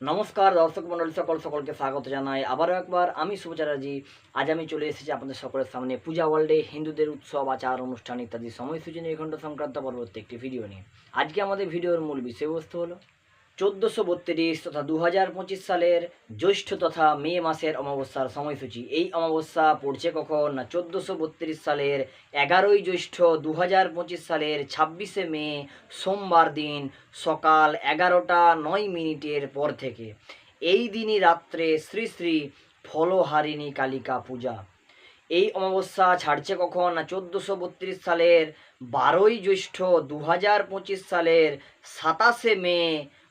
নমস্কার, দর্শক মন্ডলী সকল সকলকে স্বাগত জানাই। আবারও একবার আমি শুভ চ্যাটার্জি আজ আমি চলে এসেছি আপনাদের সকলের সামনে পূজা ওয়ার্ল্ডে হিন্দুদের উৎসব, আচার, অনুষ্ঠান ইত্যাদি সময়সূচি ঘণ্টা সংক্রান্ত পরবর্তী একটি ভিডিও নিয়ে। আজকে আমাদের ভিডিওর মূল বিষয়বস্তু হলো চোদ্দোশো বত্রিশ তথা দু হাজার পঁচিশ সালের জ্যৈষ্ঠ তথা মে মাসের অমাবস্যার সময়সূচি। এই অমাবস্যা পড়ছে কখন? না, চোদ্দোশো বত্রিশ সালের এগারোই জ্যৈষ্ঠ দু হাজার পঁচিশ সালের ছাব্বিশে মে, সোমবার দিন সকাল এগারোটা নয় মিনিটের পর থেকে। এই দিনই রাত্রে শ্রী শ্রী ফলহারিণী কালিকা পূজা। এই অমাবস্যা ছাড়ছে কখন? না, চোদ্দোশো বত্রিশ সালের বারোই জ্যৈষ্ঠ দু হাজার পঁচিশ সালের সাতাশে মে